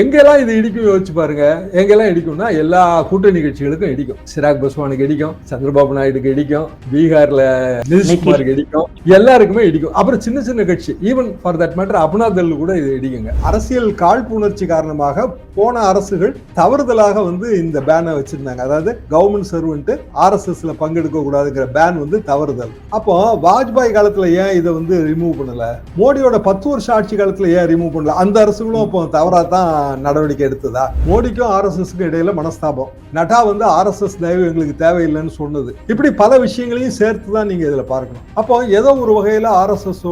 எங்கெல்லாம் இது இடிக்கும் யோசிச்சு பாருங்க. எங்கெல்லாம் இடிக்கும்னா எல்லா கூட்டணி கட்சிகளுக்கும் இடிக்கும். சிராக் பஸ்வானுக்கு இடிக்கும் சந்திரபாபு நாயுடுக்கு இடிக்கும் பீகார்ல நிதிஷ்குமாருக்கு இடிக்கும் எல்லாருக்குமே இடிக்கும். அப்புறம் சின்ன சின்ன கட்சி even for that matter Apna Dal கூட இது இடிக்குங்க. அரசியல் காழ்ப்புணர்ச்சி காரணமாக போன அரசுகள் தவறுதலாக வந்து இந்த பேனை வச்சிருந்தாங்க. அதாவது கவர்மெண்ட் சர்வெண்ட் ஆர்எஸ்எஸ்ல பங்கெடுக்க கூடாதுங்கிற பேன் வந்து தவறுதல். அப்போ வாஜ்பாய் காலத்துல ஏன் இதை வந்து ரிமூவ் பண்ணல? மோடியோட பத்து வருஷம் ஆட்சி காலத்துல ஏன் ரிமூவ் பண்ணல? அந்த அரசுகளும் இப்போ தவறா தான் நடவடிக்கை எடுத்ததா? மோடிக்கும் ஆர்எஸ்எஸ்க்கும் இடையில மனஸ்தாபம். நட்டா வந்து ஆர்எஸ்எஸ் தயவு எங்களுக்கு தேவையில்லைன்னு சொன்னது. இப்படி பல விஷயங்களையும் சேர்த்து தான் நீங்க இதுல பார்க்கணும். அப்போ ஏதோ ஒரு வகையில ஆர்எஸ்எஸ்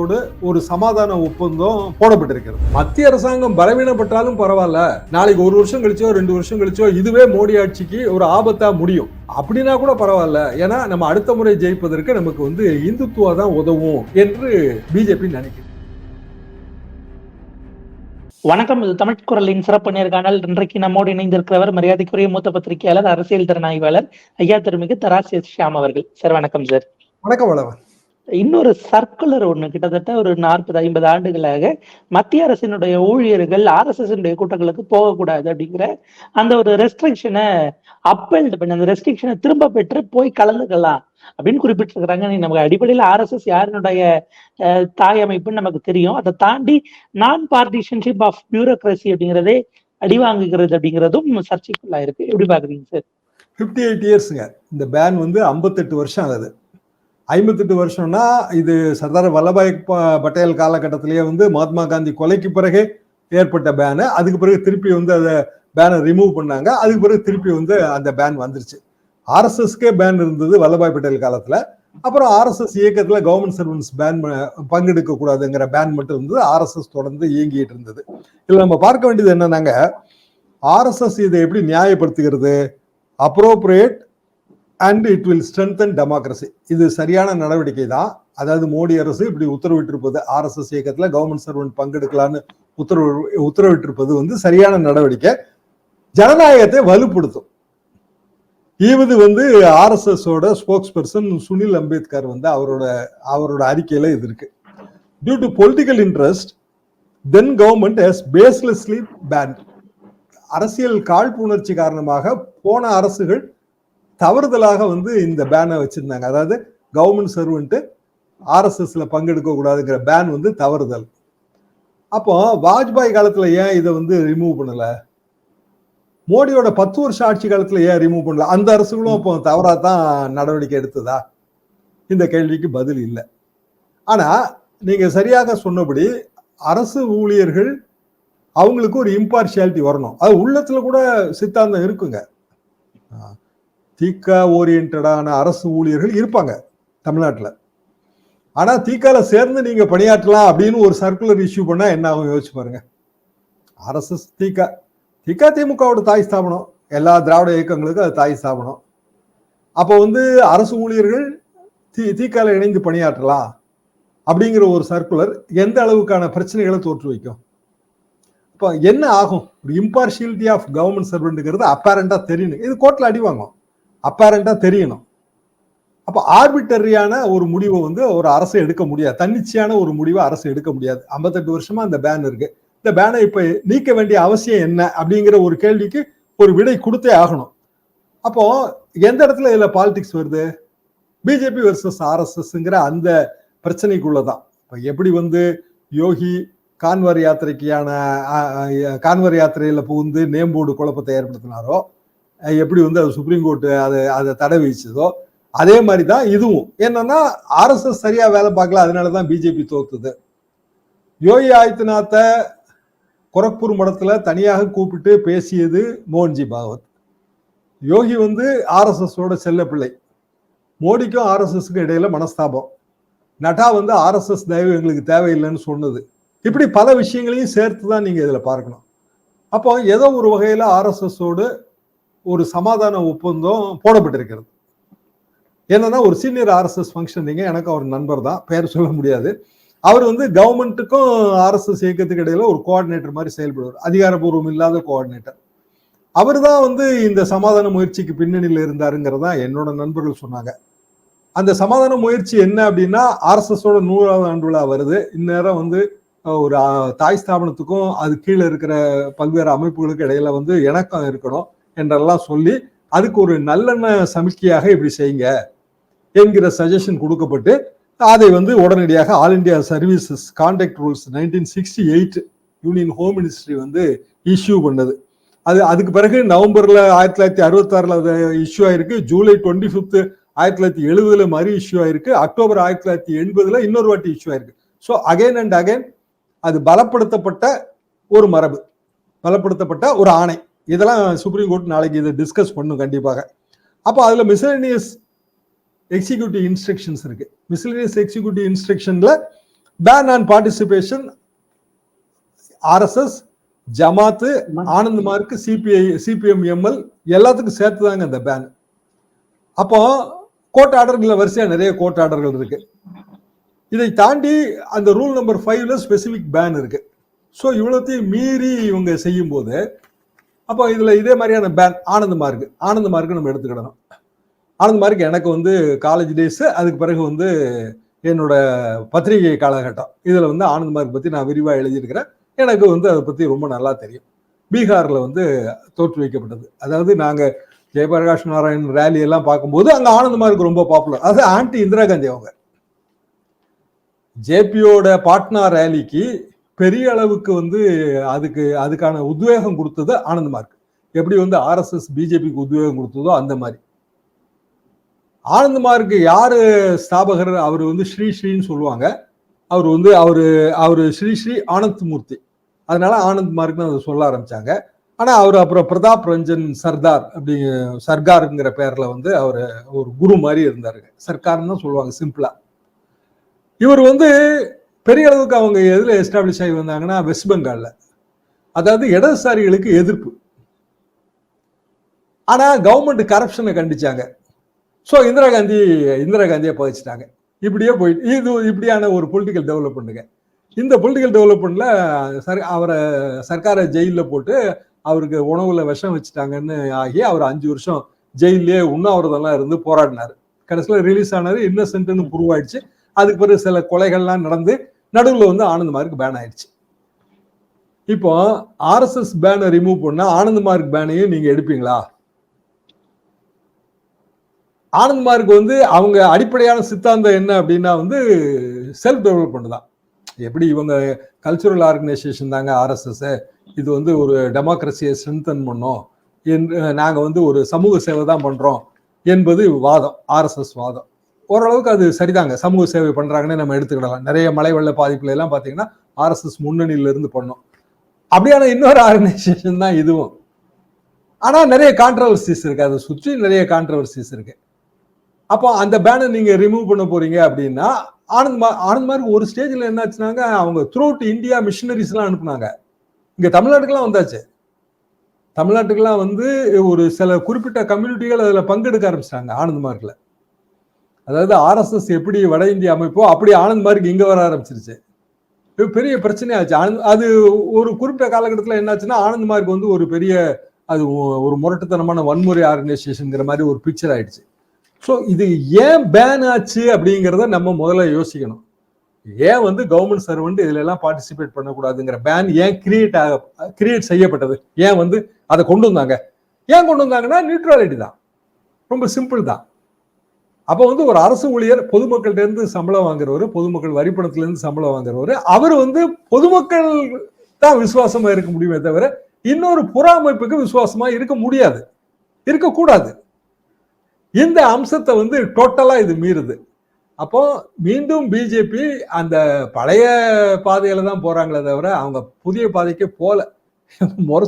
ஒரு சமாதான ஒப்பந்தம் போடப்பட்டிருக்கிறது. மத்திய அரசாங்கம் பலவீனப்பட்டாலும் பரவாயில்ல. நாளைக்கு ஒரு வருஷம் கழிச்சோ ரெண்டு வருஷம் கழிச்சோ இதுவே மோடி ஆட்சிக்கு ஒரு ஆபத்தா முடியும். அப்படின்னா கூட பரவாயில்ல. ஏன்னா நம்ம அடுத்த முறை ஜெயிப்பதற்கு நமக்கு வந்து இந்துத்துவா தான் உதவும் என்று பிஜேபி நினைக்கிறது வணக்கம் இது தமிழ் குரலின் சிறப்பு நேர்காணல் இன்றைக்கு நம்மோடு இணைந்திருக்கிறவர் மரியாதைக்குரிய மூத்த பத்திரிகையாளர் அரசியல் திறனாய்வாளர் ஐயா திருமிகு தராசி ஷியாம் அவர்கள். சார் வணக்கம் சார். வணக்கம் வளவன் இன்னொரு சர்க்குலர் ஒண்ணு கிட்டத்தட்ட ஒரு நாற்பது ஐம்பது ஆண்டுகளாக மத்திய அரசினுடைய ஊழியர்கள் ஆர்எஸ்எஸ் கூட்டங்களுக்கு போகக்கூடாது அப்படிங்கிற அந்த ஒரு ரெஸ்ட்ரிக்ஷனை அப்பெல்ட் பண்ணி அந்த ரெஸ்ட்ரிக்ஷனை திரும்ப பெற்று போய் கலந்துக்கலாம் அப்படின்னு குறிப்பிட்டிருக்கிறாங்க. நீ நமக்கு அடிப்படையில் ஆர்எஸ்எஸ் யாருனுடைய அஹ், தாய் அமைப்புன்னு நமக்கு தெரியும். அதை தாண்டி நான் பார்ட்டிஷன்ஷிப் ஆஃப் பியூரோக்ரஸி அப்படிங்கிறதே அடி வாங்குகிறது அப்படிங்கிறதும் சர்ச்சைக்குள்ளா இருக்கு எப்படி பாக்குறீங்க சார் ஃபிஃப்டி எயிட் இயர்ஸுங்க இந்த பேன் வந்து ஐம்பத்தெட்டு வருஷம் ஆகுது. ஐம்பத்தெட்டு வருஷம்னா இது சர்தார் வல்லபாய் ப- பட்டேல் காலகட்டத்திலேயே வந்து மகாத்மா காந்தி கொலைக்கு பிறகு ஏற்பட்ட பேனு அதுக்கு பிறகு திருப்பி வந்து அதை பேனை ரிமூவ் பண்ணாங்க. அதுக்கு பிறகு திருப்பி வந்து அந்த பேன் வந்துருச்சு. ஆர்எஸ்எஸ்க்கே பேன் இருந்தது வல்லபாய் பட்டேல் காலத்தில். அப்புறம் ஆர்எஸ்எஸ் இயக்கத்தில் கவர்மெண்ட் சர்வன்ஸ் பேன் பங்கெடுக்க கூடாதுங்கிற பேன் மட்டும் இருந்தது. ஆர்எஸ்எஸ் தொடர்ந்து இயங்கிட்டு இருந்தது. இதில் நம்ம பார்க்க வேண்டியது என்னன்னாங்க ஆர்எஸ்எஸ் இதை எப்படி நியாயப்படுத்துகிறது? Appropriate and it will strengthen democracy இது சரியான நடவடிக்கை தான் அதாவது மோடி அரசு இப்படி உத்தரவிட்டிருப்பது ஆர்எஸ்எஸ் இயக்கத்தில் கவர்மெண்ட் சர்வெண்ட் பங்கெடுக்கலான்னு உத்தரவு உத்தரவிட்டிருப்பது வந்து சரியான நடவடிக்கை. ஜனநாயகத்தை வலுப்படுத்தும். இவது வந்து ஆர்எஸ்எஸோட ஸ்போக்ஸ் பர்சன் சுனில் அம்பேத்கர் வந்து அவரோட அவரோட அறிக்கையில இது இருக்கு. Due to political interest then government has baselessly banned அரசியல் காழ்ப்புணர்ச்சி காரணமாக போன அரசுகள் தவறுதலாக வந்து இந்த பேனை வச்சிருந்தாங்க. அதாவது கவர்மெண்ட் சர்வெண்ட்டு ஆர்எஸ்எஸ்ல பங்கெடுக்க கூடாதுங்கிற பேன் வந்து தவறுதல். அப்போ வாஜ்பாய் காலத்துல ஏன் இதை வந்து ரிமூவ் பண்ணல? மோடியோட பத்து வருஷம் ஆட்சி காலத்துல ஏன் ரிமூவ் பண்ணல? அந்த அரசுகளும் இப்போ தவறா தான் நடவடிக்கை எடுத்ததா? இந்த கேள்விக்கு பதில் இல்லை. ஆனா நீங்க சரியாக சொன்னபடி அரசு ஊழியர்கள் அவங்களுக்கு ஒரு இம்பார்ஷியாலிட்டி வரணும். அது உள்ளத்துல கூட சித்தாந்தம் இருக்குங்க. தீக்கா ஓரியன்டான அரசு ஊழியர்கள் இருப்பாங்க தமிழ்நாட்டில். ஆனால் தீக்கால சேர்ந்து நீங்கள் பணியாற்றலாம் அப்படின்னு ஒரு சர்க்குலர் இஷ்யூ பண்ணால் என்ன ஆகும் யோசிச்சு பாருங்க. அரசு தீக்கா. தீக்கா திமுகவோட தாய் ஸ்தாபனம். எல்லா திராவிட இயக்கங்களுக்கும் அது தாய் ஸ்தாபனம். அப்போ வந்து அரசு ஊழியர்கள் தீ தீக்கால இணைந்து பணியாற்றலாம் அப்படிங்கிற ஒரு சர்க்குலர் எந்த அளவுக்கான பிரச்சனைகளை தோற்று வைக்கும்? இப்போ என்ன ஆகும்? ஒரு இம்பார்ஷியலிட்டி ஆஃப் கவர்மெண்ட் சர்வெண்ட்டுங்கிறது அப்பேரண்டாக தெரியணும் இது கோர்ட்டில் அடி வாங்கும் அப்பேரண்டா தெரியணும். அப்போ ஆர்பிட்டரியான ஒரு முடிவை வந்து ஒரு அரசு எடுக்க முடியாது. தன்னிச்சையான ஒரு முடிவை அரசு எடுக்க முடியாது. ஐம்பத்தெட்டு வருஷமா அந்த பேன் இருக்கு. இந்த பேனை இப்போ நீக்க வேண்டிய அவசியம் என்ன அப்படிங்கிற ஒரு கேள்விக்கு ஒரு விடை கொடுத்தே ஆகணும். அப்போ எந்த இடத்துல இதில் பாலிடிக்ஸ் வருது? பிஜேபி வர்சஸ் ஆர்எஸ்எஸ்ங்கிற அந்த பிரச்சனைக்குள்ளதான். இப்போ எப்படி வந்து யோகி கான்வர் யாத்திரைக்கான கான்வர் யாத்திரையில் புகுந்து நேம்போடு குழப்பத்தை ஏற்படுத்தினாரோ எப்படி வந்து அது சுப்ரீம் கோர்ட்டு அதை அதை தடை விதிச்சதோ அதே மாதிரி தான் இதுவும். என்னன்னா ஆர்எஸ்எஸ் சரியா வேலை பார்க்கல அதனால தான் பிஜேபி தோத்துது. யோகி ஆதித்யநாத்தை கொரக்பூர் மடத்துல தனியாக கூப்பிட்டு பேசியது மோகன்ஜி பாகவத். யோகி வந்து ஆர்எஸ்எஸோட செல்ல பிள்ளை மோடிக்கும் ஆர்எஸ்எஸ்க்கும் இடையில மனஸ்தாபம். நட்டா வந்து ஆர்எஸ்எஸ் தயவு எங்களுக்கு தேவையில்லைன்னு சொன்னது. இப்படி பல விஷயங்களையும் சேர்த்து தான் நீங்கள் இதில் பார்க்கணும். அப்போ ஏதோ ஒரு வகையில் ஆர்எஸ்எஸோடு ஒரு சமாதான ஒப்பந்தம் போடப்பட்டிருக்கிறது. என்னன்னா ஒரு சீனியர் ஆர்எஸ்எஸ் ஃபங்க்ஷனிங்க எனக்கு அவர் நண்பர் தான் பேர் சொல்ல முடியாது. அவர் வந்து கவர்மெண்ட்டுக்கும் ஆர்எஸ்எஸ் இயக்கத்துக்கு இடையில ஒரு கோஆர்டினேட்டர் மாதிரி செயல்படுவார். அதிகாரப்பூர்வம் இல்லாத கோஆர்டினேட்டர் அவர் தான் வந்து இந்த சமாதான முயற்சிக்கு பின்னணியில் இருந்தாருங்கிறதா என்னோட நண்பர்கள் சொன்னாங்க. அந்த சமாதான முயற்சி என்ன அப்படின்னா ஆர்எஸ்எஸோட நூறாவது ஆண்டு விழா வருது. இந்நேரம் வந்து ஒரு தாய் ஸ்தாபனத்துக்கும் அது கீழே இருக்கிற பல்வேறு அமைப்புகளுக்கு இடையில வந்து இணக்கம் இருக்கணும். என்றெல்லாம் சொல்லி அதுக்கு ஒரு நல்லெண்ண சமிக்கையாக இப்படி செய்யுங்க என்கிற சஜஷன் கொடுக்கப்பட்டு அதை வந்து உடனடியாக All India services contact rules nineteen sixty eight union home ministry வந்து இஷ்யூ பண்ணது. அது அதுக்கு பிறகு நவம்பரில் ஆயிரத்தி தொள்ளாயிரத்தி அறுபத்தாறுல அது இஷ்யூ ஆயிருக்கு. ஜூலை டுவெண்ட்டி ஃபிஃப்த்து ஆயிரத்தி தொள்ளாயிரத்தி எழுபதுல மாதிரி இஷ்யூ ஆயிருக்கு. அக்டோபர் ஆயிரத்தி தொள்ளாயிரத்தி எண்பதுல இன்னொரு வாட்டி இஷ்யூ ஆயிருக்கு. ஸோ அகைன் அண்ட் அகைன் அது பலப்படுத்தப்பட்ட ஒரு மரபு பலப்படுத்தப்பட்ட ஒரு ஆணை. இதெல்லாம் சுப்ரீம் கோர்ட் நாளைக்கு இதை டிஸ்கஸ் பண்ணும் கண்டிப்பாக. அப்போ அதில் மிஸ்லேனியஸ் எக்ஸிக்யூட்டிவ் இன்ஸ்ட்ரக்ஷன்ஸ் இருக்குது miscellaneous executive இன்ஸ்ட்ரக்ஷனில் ban on participation RSS Jamaat Anand Marg CPI CPM ML எல்லாத்துக்கும் சேர்த்து தாங்க அந்த பேன் அப்போ கோர்ட் ஆர்டர்களில் வரிசையாக நிறைய கோர்ட் ஆர்டர்கள் இருக்கு. இதை தாண்டி அந்த ரூல் நம்பர் ஃபைவ்ல ஸ்பெசிஃபிக் பேன் இருக்கு. ஸோ இவ்வளோத்தையும் மீறி இவங்க செய்யும் போது அப்போ இதில் இதே மாதிரியான பேன் ஆனந்த் மார்க் ஆனந்த் மார்க் நம்ம எடுத்துக்கிடணும். ஆனந்த் மார்க் எனக்கு வந்து காலேஜ் டேஸ் அதுக்கு பிறகு வந்து என்னோட பத்திரிகை காலகட்டம். இதில் வந்து ஆனந்த் மார்க் பற்றி நான் விரிவாக எழுதியிருக்கிறேன். எனக்கு வந்து அதை பற்றி ரொம்ப நல்லா தெரியும். பீகாரில் வந்து தோற்று வைக்கப்பட்டது. அதாவது நாங்கள் ஜெயபிரகாஷ் நாராயண் ரேலி எல்லாம் பார்க்கும்போது அங்கே ஆனந்த் மார்க் ரொம்ப பாப்புலர் அது ஆன்டி இந்திரா காந்தி அவங்க. ஜேபியோட பாட்னா ரேலிக்கு பெரிய அளவுக்கு வந்து அதுக்கு அதுக்கான உத்வேகம் கொடுத்தது ஆனந்த் மார்க். எப்படி வந்து ஆர்எஸ்எஸ் பிஜேபிக்கு உத்வேகம் கொடுத்ததோ அந்த மாதிரி. ஆனந்த் மார்க் யாரு ஸ்தாபகர்? அவர் வந்து ஸ்ரீ ஸ்ரீன்னு சொல்லுவாங்க. அவர் வந்து அவர் அவர் ஸ்ரீ ஸ்ரீ ஆனந்த் மூர்த்தி. அதனால ஆனந்த் மார்க்னு அதை சொல்ல ஆரம்பிச்சாங்க. ஆனால் அவர் அப்புறம் பிரதாப் ரஞ்சன் சர்தார் அப்படி சர்காருங்கிற பேரில் வந்து அவர் ஒரு குரு மாதிரி இருந்தாருங்க. சர்க்கார்னு தான் சொல்லுவாங்க சிம்பிளாக இவர் வந்து பெரிய அளவுக்கு அவங்க எதில் எஸ்டாப்ளிஷ் ஆகி வந்தாங்கன்னா வெஸ்ட் பெங்காலில் அதாவது இடதுசாரிகளுக்கு எதிர்ப்பு. ஆனால் கவர்மெண்ட் கரப்ஷனை கண்டிச்சாங்க. ஸோ இந்திரா காந்தி இந்திரா காந்தியை புதைச்சிட்டாங்க. இப்படியே போயிட்டு இது இப்படியான ஒரு பொலிட்டிக்கல் டெவலப்மெண்ட்டுங்க இந்த பொலிட்டிக்கல் டெவலப்மெண்ட்டில் சர் அவரை சர்க்காரை ஜெயிலில் போட்டு அவருக்கு உணவுல விஷம் வச்சுட்டாங்கன்னு ஆகி அவர் அஞ்சு வருஷம் ஜெயிலே உண்ணாவிரதெல்லாம் இருந்து போராடினார். கடைசியில் ரிலீஸ் ஆனார் இன்னசென்ட்னு ப்ரூவ் ஆயிடுச்சு. அதுக்கு பிறகு சில கொலைகள்லாம் நடந்து நடுவில் வந்து ஆனந்த் மார்க் பேன் ஆயிடுச்சு. இப்போ ஆர்எஸ்எஸ் பேனை ரிமூவ் பண்ணால் ஆனந்த் மார்க் பேனையும் நீங்கள் எடுப்பீங்களா? ஆனந்த் மார்க் வந்து அவங்க அடிப்படையான சித்தாந்தம் என்ன அப்படின்னா வந்து செல்ஃப் டெவலப்மெண்ட் தான். எப்படி இவங்க கல்ச்சுரல் ஆர்கனைசேஷன் தாங்க ஆர்எஸ்எஸ் இது வந்து ஒரு டெமோக்ரஸியை ஸ்ட்ரென்தன் பண்ணோம். என்று நாங்கள் வந்து ஒரு சமூக சேவை தான் பண்ணுறோம் என்பது வாதம் ஆர்எஸ்எஸ் வாதம். ஓரளவுக்கு அது சரிதாங்க. சமூக சேவை பண்றாங்கன்னு நம்ம எடுத்துக்கிடலாம். நிறைய மழை வெள்ள பாதிப்புல எல்லாம் பாத்தீங்கன்னா ஆர்எஸ்எஸ் முன்னணியில இருந்து பண்ணோம். அப்படியான இன்னொரு ஆர்கனைசேஷன் தான் இதுவும். ஆனா நிறைய கான்ட்ரவர்சிஸ் இருக்கு. அதை சுற்றி நிறைய கான்ட்ரவர்சிஸ் இருக்கு. அப்போ அந்த பேனர் நீங்க ரிமூவ் பண்ண போறீங்க அப்படின்னா ஆனந்த் மா ஆனந்த் மார்க் ஒரு ஸ்டேஜில் என்னாச்சுனாங்க அவங்க த்ரூ அவுட் இந்தியா மிஷினரிஸ்லாம் அனுப்புனாங்க. இங்கே தமிழ்நாட்டுக்கெல்லாம் வந்தாச்சு. தமிழ்நாட்டுக்கெல்லாம் வந்து ஒரு சில குறிப்பிட்ட கம்யூனிட்டிகள் அதில் பங்கெடுக்க ஆரம்பிச்சிட்டாங்க ஆனந்த் அதாவது ஆர்எஸ்எஸ் எப்படி வட இந்திய அமைப்போ அப்படி ஆனந்த் மார்க் இங்கே வர ஆரம்பிச்சிருச்சு. பெரிய பிரச்சனையாச்சு ஆனந்த் அது ஒரு குறிப்பிட்ட காலகட்டத்தில் என்னாச்சுன்னா ஆனந்த் மார்க் வந்து ஒரு பெரிய அது ஒரு முரட்டுத்தனமான வன்முறை ஆர்கனைசேஷனுங்கிற மாதிரி ஒரு பிக்சர் ஆயிடுச்சு. ஸோ இது ஏன் பேன் ஆச்சு அப்படிங்கிறத நம்ம முதல்ல யோசிக்கணும். ஏன் வந்து கவர்மெண்ட் சர்வெண்ட் இதுல எல்லாம் பார்ட்டிசிபேட் பண்ணக்கூடாதுங்கிற பேன் ஏன் கிரியேட் ஆக கிரியேட் செய்யப்பட்டது? ஏன் வந்து அதை கொண்டு வந்தாங்க? ஏன் கொண்டு வந்தாங்கன்னா நியூட்ரலிட்டி தான். ரொம்ப சிம்பிள் தான். அப்போ வந்து ஒரு அரசு ஊழியர் பொதுமக்கள்கிட்ட இருந்து சம்பளம் வாங்குறவர் பொதுமக்கள் வரிப்பணத்துலேருந்து சம்பளம் வாங்குறவர் அவர் வந்து பொதுமக்கள் தான் விசுவாசமாக இருக்க முடியுமே தவிர இன்னொரு புற அமைப்புக்கு விசுவாசமாக இருக்க முடியாது. இருக்கக்கூடாது இந்த அம்சத்தை வந்து டோட்டலாக இது மீறுது. அப்போ மீண்டும் பிஜேபி அந்த பழைய பாதையில தான் போறாங்களே தவிர அவங்க புதிய பாதைக்கு போல.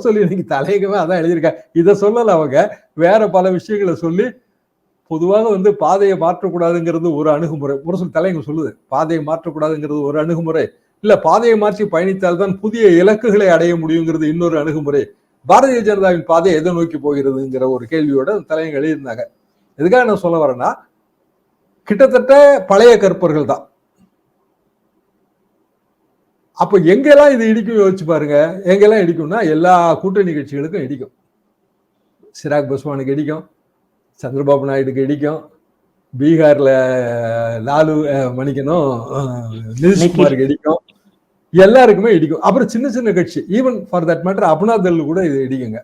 சொல்லி இன்னைக்கு தலையகமே அதான் எழுதியிருக்காங்க இதை சொல்லலை அவங்க. வேற பல விஷயங்களை சொல்லி பொதுவாக வந்து பாதையை மாற்றக்கூடாதுங்கிறது ஒரு அணுகுமுறை. முருஷன் தலைங்க சொல்லுது பாதையை மாற்றக்கூடாதுங்கிறது ஒரு அணுகுமுறை. இல்ல பாதையை மாற்றி பயணித்தால் தான் புதிய இலக்குகளை அடைய முடியுங்கிறது இன்னொரு அணுகுமுறை. பாரதிய ஜனதாவின் பாதை எதை நோக்கி போகிறதுங்கிற ஒரு கேள்வியோட தலையங்க எழுதியிருந்தாங்க. எதுக்காக நான் சொல்ல வரேன்னா கிட்டத்தட்ட பழைய கற்பர்கள் தான். அப்ப எங்கெல்லாம் இது இடிக்கும் யோசிச்சு பாருங்க. எங்கெல்லாம் இடிக்கும்னா எல்லா கூட்டணி கட்சிகளுக்கும் இடிக்கும். சிராக் பஸ்வானுக்கு இடிக்கும். சந்திரபாபு நாயுடுக்கு இடிக்கும். பீகார்ல லாலு அஹ், நிதிஷ்குமாருக்கு இடிக்கும். எல்லாருக்குமே இடிக்கும். அப்புறம் சின்ன சின்ன கட்சி. Even for that matter Apna Dal கூட இது இடிக்குங்க.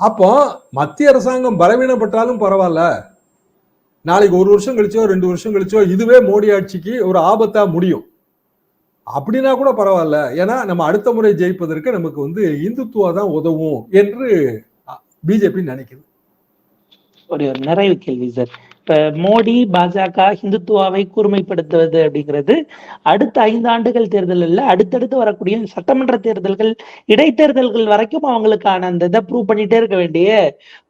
அப்போ மத்திய அரசாங்கம் பலவீனப்பட்டாலும் பரவாயில்ல. நாளைக்கு ஒரு வருஷம் கழிச்சோ ரெண்டு வருஷம் கழிச்சோ இதுவே மோடி ஆட்சிக்கு ஒரு ஆபத்தா முடியும். அப்படின்னா கூட பரவாயில்ல. ஏன்னா நம்ம அடுத்த முறை ஜெயிப்பதற்கு நமக்கு வந்து இந்துத்துவா தான் உதவும் என்று பிஜேபி நினைக்குது. ஒரு நிறைவு கேள்வி சார். இப்ப மோடி பாஜக ஹிந்துத்துவாவை கூர்மைப்படுத்துவது அப்படிங்கிறது அடுத்த ஐந்து ஆண்டுகள் தேர்தல் இல்ல அடுத்தடுத்து வரக்கூடிய சட்டமன்ற தேர்தல்கள் இடைத்தேர்தல்கள் வரைக்கும் அவங்களுக்கான அந்த இதை ப்ரூவ் பண்ணிட்டே இருக்க வேண்டிய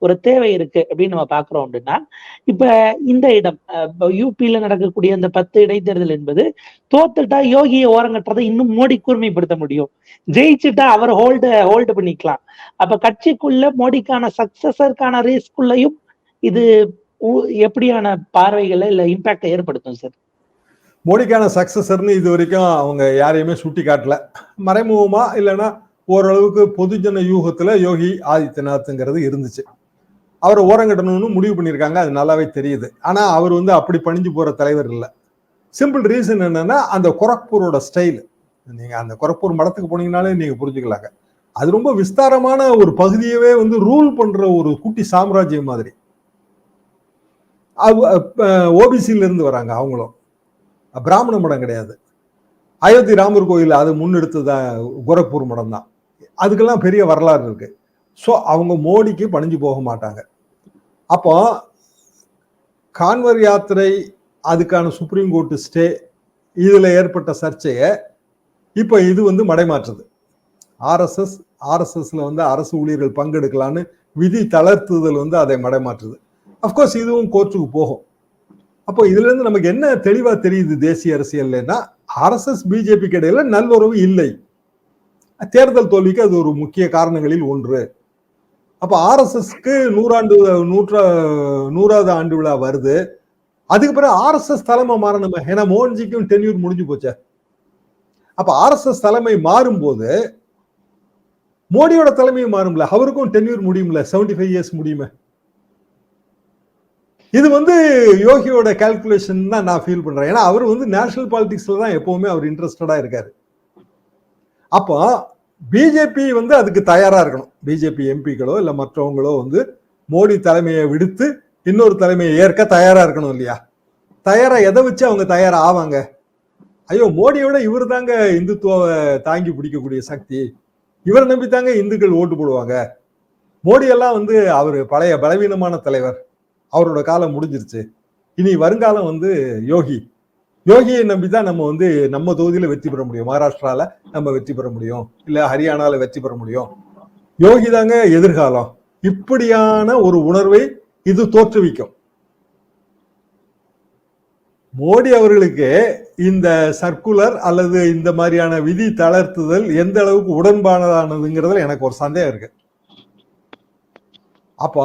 ஒரு தேவை இருக்கு அப்படின்னு நம்ம பாக்குறோம் அப்படின்னா இப்ப இந்த இடம் யூபியில நடக்கக்கூடிய அந்த பத்து இடைத்தேர்தல் என்பது தோத்துட்டா யோகியை ஓரங்கட்டுறதை இன்னும் மோடி கூர்மைப்படுத்த முடியும். ஜெயிச்சுட்டா அவர் ஹோல்டு ஹோல்டு பண்ணிக்கலாம். அப்ப கட்சிக்குள்ள மோடிக்கான சக்சஸருக்கான ரேஸ்க்குள்ளயும் இது எப்படியான பார்வைகளை இல்ல இம்பாக்டை ஏற்படுத்தும் சார் மோடிக்கான சக்சஸர்னு இது வரைக்கும் அவங்க யாரையுமே சுட்டி காட்டல. மறைமுகமா இல்லைன்னா ஓரளவுக்கு பொதுஜன யூகத்துல யோகி ஆதித்யநாத்ங்கிறது இருந்துச்சு. அவரை ஓரங்கட்டணும்னு முடிவு பண்ணியிருக்காங்க அது நல்லாவே தெரியுது. ஆனா அவர் வந்து அப்படி பணிஞ்சு போற தலைவர் இல்லை. சிம்பிள் ரீசன் என்னன்னா அந்த கொரக்பூரோட ஸ்டைல் நீங்க அந்த கொரக்பூர் மடத்துக்கு போனீங்கனாலே நீங்க புரிஞ்சுக்கலாங்க. அது ரொம்ப விஸ்தாரமான ஒரு பகுதியவே வந்து ரூல் பண்ற ஒரு குட்டி சாம்ராஜ்யம் மாதிரி. ஓபிசியிலேருந்து இருந்து வராங்க அவங்களும். பிராமண மடம் கிடையாது. அயோத்தி ராமர் கோயில் அது முன்னெடுத்ததான் கோரக்பூர் மடம் தான் அதுக்கெல்லாம் பெரிய வரலாறு இருக்கு. ஸோ அவங்க மோடிக்கு பணிஞ்சு போக மாட்டாங்க. அப்போ கான்வர் யாத்திரை அதுக்கான சுப்ரீம் கோர்ட்டு ஸ்டே இதில் ஏற்பட்ட சர்ச்சையை இப்போ இது வந்து மடைமாற்றுது. ஆர்எஸ்எஸ் ஆர்எஸ்எஸ்ல வந்து அரசு ஊழியர்கள் பங்கெடுக்கலான்னு விதி தளர்த்துதல் வந்து அதை மடைமாற்றுது. அஃப்கோர்ஸ் இதுவும் கோர்ட்டுக்கு போகும். அப்போ இதுல இருந்து நமக்கு என்ன தெளிவா தெரியுது தேசிய அரசியல்னா ஆர்எஸ்எஸ் பிஜேபிக்கு இடையில நல்லுறவு இல்லை. தேர்தல் தோல்விக்கு அது ஒரு முக்கிய காரணங்களில் ஒன்று. அப்போ ஆர்எஸ்எஸ்க்கு நூறாண்டு நூற்றா நூறாவது ஆண்டு விழா வருது. அதுக்கு பிறகு ஆர்எஸ்எஸ் தலைமை மாறணுமே ஏன்னா மோகன்ஜிக்கும் டென்யூர் முடிஞ்சு போச்சே. அப்போ ஆர்எஸ்எஸ் தலைமை மாறும்போது மோடியோட தலைமையும் மாறும்ல. அவருக்கும் டென்யூர் முடியும்ல. செவன்டி ஃபைவ் இயர்ஸ் முடியுமே. இது வந்து யோகியோட கால்குலேஷன் தான் நான் ஃபீல் பண்றேன். ஏன்னா அவர் வந்து நேஷனல் பாலிடிக்ஸ்ல தான் எப்பவுமே அவர் இன்ட்ரெஸ்டடா இருக்காரு. அப்போ பிஜேபி வந்து அதுக்கு தயாரா இருக்கணும். பிஜேபி எம்பிக்களோ இல்ல மற்றவங்களோ வந்து மோடி தலைமையை விடுத்து இன்னொரு தலைமையை ஏற்க தயாரா இருக்கணும் இல்லையா? தயாரா எதை வச்சு அவங்க தயாரா ஆவாங்க? ஐயோ மோடியோட இவர் தாங்க இந்துத்துவாவை தாங்கி பிடிக்கக்கூடிய சக்தி. இவரை நம்பி தாங்க இந்துக்கள் ஓட்டு போடுவாங்க. மோடியெல்லாம் வந்து அவர் பழைய பலவீனமான தலைவர். அவரோட காலம் முடிஞ்சிருச்சு. இனி வருங்காலம் வந்து யோகி. யோகியை நம்பி தான் நம்ம வந்து நம்ம தொகுதியில வெற்றி பெற முடியும். மகாராஷ்டிரால நம்ம வெற்றி பெற முடியும். இல்ல ஹரியானால வெற்றி பெற முடியும். யோகி தாங்க எதிர்காலம். இப்படியான ஒரு உணர்வை இது தோற்றுவிக்கும். மோடி அவர்களுக்கு இந்த சர்க்குலர் அல்லது இந்த மாதிரியான விதி தளர்த்துதல் எந்த அளவுக்கு உடன்பானதானதுங்கிறதுல எனக்கு ஒரு சந்தேகம் இருக்கு. அப்போ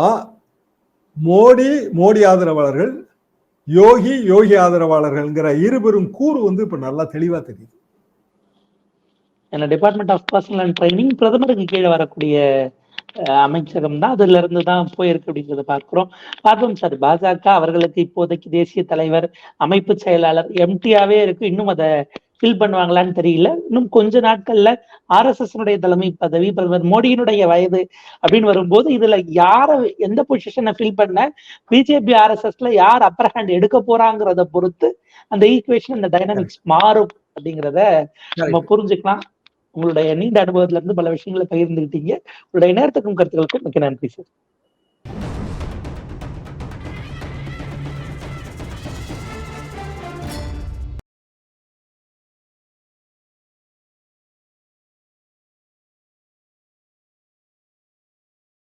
மோடி மோடி ஆதரவாளர்கள் யோகி யோகி ஆதரவாளர்கள்ங்கிற இருபெரும் கூறு வந்து இப்ப நல்லா தெளிவா தெரியுது. என்ன department of personnel and training பிரதமருக்கு கீழே வரக்கூடிய அமைச்சகம் தான். அதுல இருந்து தான் போயிருக்கு அப்படின்றத பார்க்கிறோம். பார்ப்போம் சார். பாஜக அவர்களுக்கு இப்போதைக்கு தேசிய தலைவர் அமைப்பு செயலாளர் எம்டியாவே இருக்கு. இன்னும் அதை ஃபில் பண்ணுவாங்களான்னு தெரியல. இன்னும் கொஞ்ச நாட்கள்ல ஆர்எஸ்எஸ் தலைமை பதவி பிரதமர் மோடியினுடைய வயது அப்படின்னு வரும்போது இதுல யார எந்த பொசிஷனை ஃபில் பண்ண பிஜேபி ஆர்எஸ்எஸ்ல யார் அப்பர் ஹேண்ட் எடுக்க போறாங்கிறத பொறுத்து அந்த ஈக்குவேஷன் அந்த டைனமிக்ஸ் மாறும் அப்படிங்கிறத நம்ம புரிஞ்சுக்கலாம். உங்களுடைய நீண்ட அனுபவத்துல இருந்து பல விஷயங்களை பகிர்ந்துக்கிட்டீங்க உங்களுடைய நேரத்துக்கும் கருத்துக்களுக்கும் மிக்க நன்றி சார்